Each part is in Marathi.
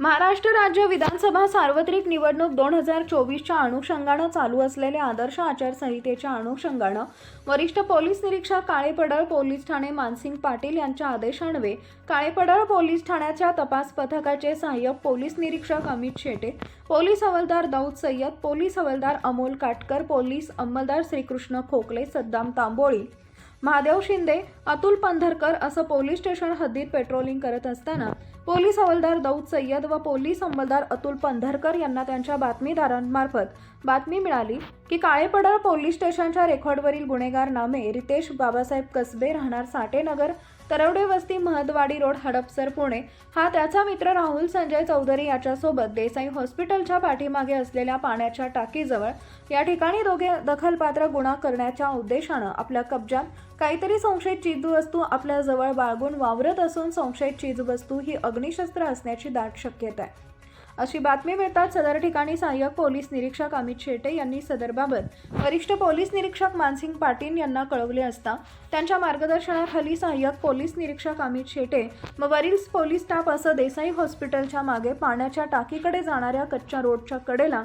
महाराष्ट्र राज्य विधानसभा सार्वत्रिक निवडणूक दोन हजार चोवीसच्या अनुषंगानं चालू असलेल्या आदर्श आचारसंहितेच्या अनुषंगानं वरिष्ठ पोलीस निरीक्षक काळेपडळ पोलीस ठाणे मानसिंग पाटील यांच्या आदेशान्वये काळेपडळ पोलीस ठाण्याच्या तपास पथकाचे सहाय्यक पोलीस निरीक्षक अमित शेटे पोलीस हवालदार दाऊद सय्यद पोलीस हवालदार अमोल काटकर पोलीस अंमलदार श्रीकृष्ण खोकले सद्दाम तांबोळी महादेव शिंदे अतुल पंधरकर असं पोलीस स्टेशन हद्दीत पेट्रोलिंग करत असताना पोलीस हवालदार दाऊद सय्यद व पोलीस अंमलदार अतुल पंधरकर यांना त्यांच्या बातमीदारांमार्फत बातमी मिळाली की काळेपडळ पोलीस स्टेशनच्या रेकॉर्डवरील गुन्हेगार नामे रितेश बाबासाहेब कसबे राहणार साठेनगर तरवडे वस्ती महदवाडी रोड हडपसर पुणे. हा त्याचा मित्र राहुल संजय चौधरी याच्यासोबत देसाई हॉस्पिटलच्या पाठीमागे असलेल्या पाण्याच्या टाकीजवळ या ठिकाणी दोघे दखलपात्र गुन्हा करण्याच्या उद्देशानं आपल्या कब्जात काहीतरी संशयित चीजवस्तू आपल्याजवळ बाळगून वावरत असून संशयित चीजवस्तू ही अग्निशस्त्र असण्याची दाट शक्यता आहे. अशी बातमी मिळताच सदर ठिकाणी सहाय्यक पोलीस निरीक्षक अमित शेटे यांनी सदरबाबत वरिष्ठ पोलीस निरीक्षक मानसिंग पाटील यांना कळवले असता त्यांच्या मार्गदर्शनाखाली सहाय्यक पोलीस निरीक्षक अमित शेटे व वरील पोलीस स्टाफ असं देसाई हॉस्पिटलच्या मागे पाण्याच्या टाकीकडे जाणाऱ्या कच्च्या रोडच्या कडेला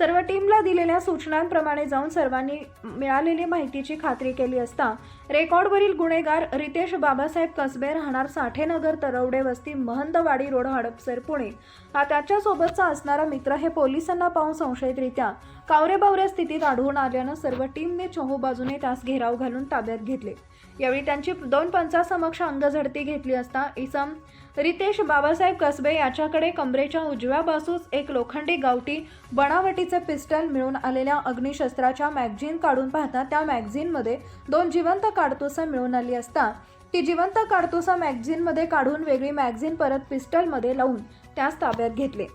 सर्व टीमला दिलेल्या सूचनांप्रमाणे जाऊन सर्वांनी मिळालेली माहितीची खात्री केली असता रेकॉर्डवरील गुन्हेगार रितेश बाबासाहेब कसबे राहणार साठेनगर तरवडे वस्ती महंतवाडी रोड हडपसर पुणे. हा त्याच्यासोबतचा असणारा मित्र हे पोलिसांना पाहून संशयितरित्या कावरेबावऱ्या स्थितीत आढळून आल्यानं सर्व टीमने चोहोबाजूने त्यास घेराव घालून ताब्यात घेतले. यावेळी त्यांची दोन पंचासमक्ष अंगझडती घेतली असता इसम रितेश बाबासाहेब कसबे याच्याकडे कमरेच्या उजव्या बाजूस एक लोखंडी गावठी बनावटीचे पिस्टल मिळून आलेल्या अग्निशस्त्राच्या मॅगझिन काढून पाहता त्या मॅगझिनमध्ये दोन जिवंत काडतुसं मिळून आली असता. ती जिवंत काडतुसं मॅगझिनमध्ये काढून वेगळी मॅगझिन परत पिस्टलमध्ये लावून त्यास ताब्यात घेतले.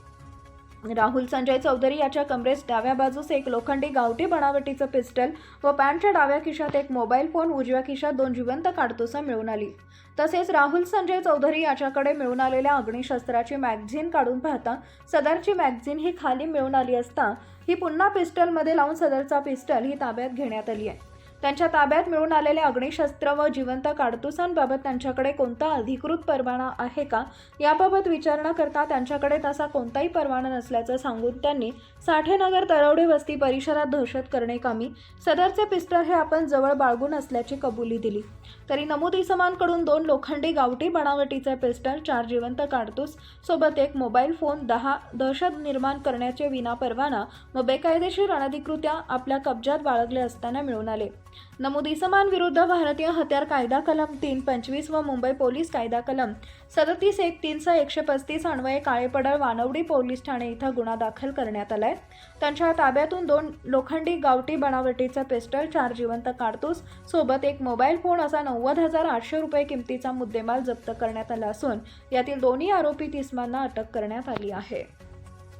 राहुल संजय चौधरी याच्या कमरेस डाव्या बाजूस एक लोखंडी गावठी बनावटीचं पिस्टल व पॅन्टच्या डाव्या खिशात एक मोबाईल फोन उजव्या खिशात दोन जिवंत काडतुसं मिळून आली. तसेच राहुल संजय चौधरी याच्याकडे मिळून आलेल्या अग्निशस्त्राची मॅगझिन काढून पाहता सदरची मॅगझिन ही खाली मिळून आली असता ही पुन्हा पिस्टलमध्ये लावून सदरचा पिस्टल ही ताब्यात घेण्यात आली आहे. त्यांच्या ताब्यात मिळून आलेले अग्निशस्त्र व जिवंत काडतुसांबाबत त्यांच्याकडे कोणता अधिकृत परवाना आहे का? याबाबत विचारणा करता त्यांच्याकडे तसा कोणताही परवाना नसल्याचं सांगून त्यांनी साठेनगर तरवडे वस्ती परिसरात दहशत करणे कामी. सदरचे पिस्टल हे आपण जवळ बाळगून असल्याची कबुली दिली. तरी नमूद इसमांकडून दोन लोखंडी गावठी बनावटीचे पिस्टल चार जिवंत काडतूस सोबत एक मोबाईल फोन दहा दहशत निर्माण करण्याचे विनापरवाना व बेकायदेशीर अनधिकृत्या आपल्या कब्जात बाळगले असताना मिळून आले. नमूद इसमांविरुद्ध भारतीय हत्यार कायदा कलम तीन पंचवीस व मुंबई पोलीस कायदा कलम सदतीस एक तीनचा एकशे पस्तीस अन्वये काळेपडळ वानवडी पोलीस ठाणे इथं गुन्हा दाखल करण्यात आलाय. त्यांच्या ताब्यातून दोन लोखंडी गावठी बनावटीचं पिस्टल चार जिवंत काडतूस सोबत एक मोबाईल फोन असा नव्वद हजार आठशे रुपये किमतीचा मुद्देमाल जप्त करण्यात आला असून यातील दोन्ही आरोपी तिसमांना अटक करण्यात आली आहे.